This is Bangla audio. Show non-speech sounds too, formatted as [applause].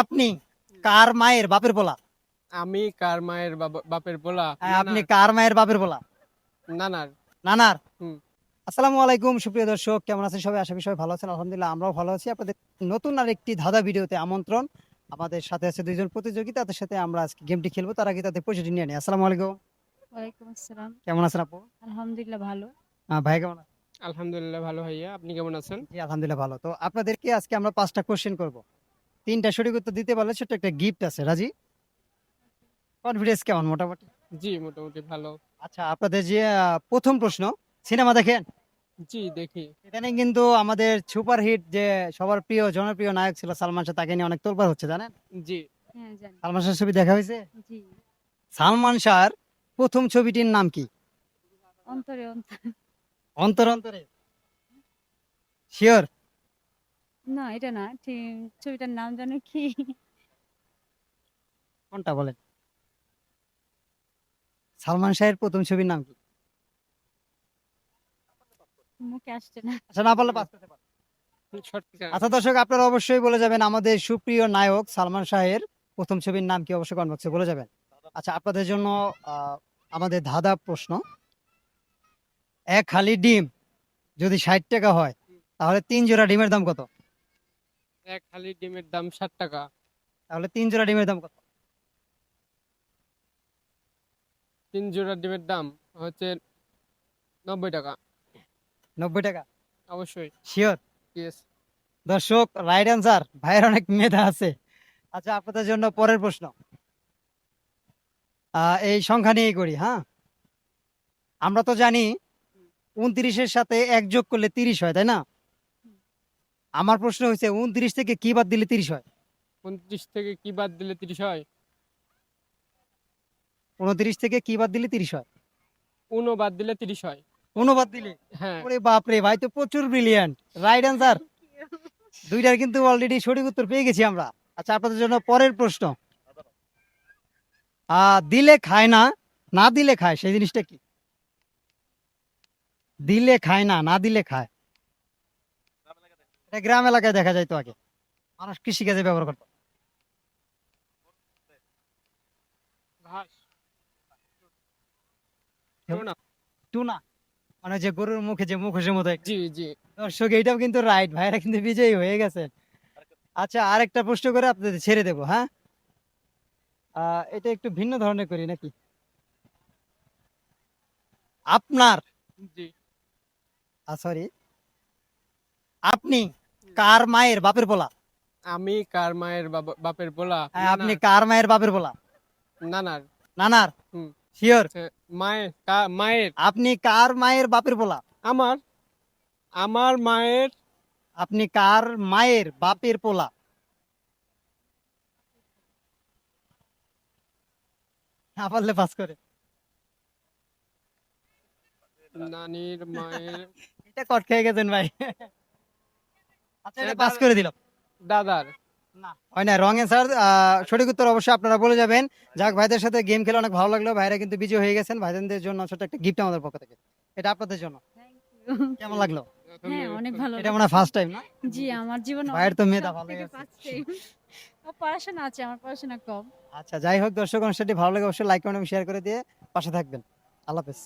আপনি কার মায়ের বাপের পোলা? আমি কার মায়ের বাপের পোলা? হ্যাঁ, আপনি কার মায়ের বাপের পোলা? নানার। নানার? আসসালামু আলাইকুম সুপ্রিয় দর্শক কেমন আছেন সবাই? আশা করি সবাই ভালো আছেন। আলহামদুলিল্লাহ আমরাও ভালো আছি। আপনাদের নতুন আর একটি ধাঁধা ভিডিওতে আমন্ত্রণ। আমাদের সাথে আছে দুইজন প্রতিযোগী তাদের সাথে আমরা আজকে গেমটি খেলব। তার আগে তাদের পরিচয় নিয়ে নিই। আসসালামু আলাইকুম। ওয়ালাইকুম আসসালাম। কেমন আছেন আপু? আলহামদুলিল্লাহ ভালো। আহ, ভাই কেমন আছেন? আলহামদুলিল্লাহ ভালো ভাইয়া। আপনি কেমন আছেন? জি আলহামদুলিল্লাহ ভালো। তো আপনাদেরকে আজকে আমরা পাঁচটা কোশ্চেন করব। তিনটা সঠিক উত্তর দিতে পারলে ছোট্ট একটা গিফট আছে রাজি? কনফিডেন্স কেমন মোটামুটি? জি মোটামুটি ভালো। আচ্ছা আপনাদের যে আহ, প্রথম প্রশ্ন সিনেমা দেখেন? জি দেখি। ইদানিং কিন্তু আমাদের সুপার হিট যে সবার প্রিয় জনপ্রিয় নায়ক ছিল সালমান শাহ তাকে নিয়ে অনেক তোলপাড় হচ্ছে জানেন? জি। হ্যাঁ জানি। সালমান শাহ ছবি দেখা হয়েছে? জি। সালমান শাহর প্রথম ছবিটির নাম কি? অন্তরে অন্তরে। অন্তর অন্তরে। শিওর না এটা না। ঠিক ছবিটার নাম জানো কি? কোনটা বলেন? সালমান শাহের প্রথম ছবির নাম কি? মুখে আসছে না। আচ্ছা না বললে পাস করতে পারো। সঠিক আচ্ছা দর্শক আপনারা অবশ্যই বলে যাবেন আমাদের সুপ্রিয় নায়ক সালমান শাহের প্রথম ছবির নাম কি অবশ্যই কমেন্ট বক্সে বলে যাবেন। আচ্ছা আপনাদের জন্য আমাদের ধাঁধা প্রশ্ন। এক খালি ডিম যদি ষাট টাকা হয় তাহলে তিন জোড়া ডিমের দাম কত? এক খালি ডিমের দাম ষাট টাকা। তাহলে তিন জোড়া ডিমের দাম কত? তিন জোড়া ডিমের দাম হচ্ছে নব্বই টাকা। নব্বই টাকা? অবশ্যই। শিওর ইয়েস দর্শক রাইট অ্যান্সার ভাইয়ের অনেক মেধা আছে। আচ্ছা আপনাদের জন্য পরের প্রশ্ন। এই সংখ্যা নিয়েই করি হ্যাঁ? আমরা তো জানি উনত্রিশের সাথে এক যোগ করলে তিরিশ হয় তাই না? আমার প্রশ্ন হচ্ছে উনত্রিশ থেকে কি বাদ দিলে তিরিশ হয়? উনত্রিশ থেকে কি বাদ দিলে তিরিশ হয়? উনত্রিশ থেকে কি বাদ দিলে তিরিশ হয়? উনো বাদ দিলে তিরিশ হয়। কোনো বাদ দিলে? হ্যাঁ। ওরে ভাই তো প্রচুর ব্রিলিয়ান্ট রাইট অ্যান্সার দুইটার কিন্তু অলরেডি সঠিক উত্তর পেয়ে গেছি আমরা। আচ্ছা আপনাদের জন্য পরের প্রশ্ন। দিলে খায় না না দিলে খায় সেই জিনিসটা কি? দিলে খায় না না দিলে খায়। এটা গ্রাম এলাকায় দেখা যায় তো আগে। মানুষ কৃষিকাজে ব্যবহার করতো। টুনা। মানে যে গরুর মুখে যে মুখোশের মতো জি জি। দর্শক এইটাও কিন্তু রাইট ভাইরা কিন্তু বিজয়ী হয়ে গেছে। আচ্ছা আরেকটা প্রশ্ন করে আপনাদের ছেড়ে দেবো হ্যাঁ? এটা একটু ভিন্ন ধরনের করি নাকি? আপনার জি। সরি আপনি কার মায়ের বাপের পোলা আমি কার মায়ের বাপের পোলা হ্যাঁ, আপনি কার মায়ের বাপের পোলা নানার। নানার? শিওর? মায়ের কা- মায়ের। আপনি কার মায়ের বাপের পোলা আমার আমার মায়ের। আপনি কার মায়ের বাপের পোলা না পারলে পাস করে। নানির মায়ের। [laughs] এটা কট খেয়ে গেছেন ভাই। [laughs] আচ্ছা এটা এটা পাস করে দিলাম। দাদার। হয় না রং অ্যান্সার সঠিক উত্তর অবশ্যই আপনারা বলে যাবেন। যাক ভাইদের সাথে গেম খেলে অনেক ভালো লাগল। ভাইরা কিন্তু বিজয় হয়ে গেছেন। ভাইদের জন্য ছোট একটা গিফট আমাদের পক্ষ থেকে। এটা আপনাদের জন্য। কেমন লাগল? হ্যাঁ অনেক ভালো এটা মনে ফার্স্ট টাইম না? জি আমার জীবনে ভাইয়ের তো মেধা ভালো আছে। ও পড়াশোনা আছে আমার পড়াশোনা কম। আচ্ছা যাই হোক দর্শক অনুষ্ঠানটি ভালো লাগে অবশ্যই লাইক কমেন্ট শেয়ার করে দিয়ে পাশে থাকবেন। আল্লাহ হাফেজ।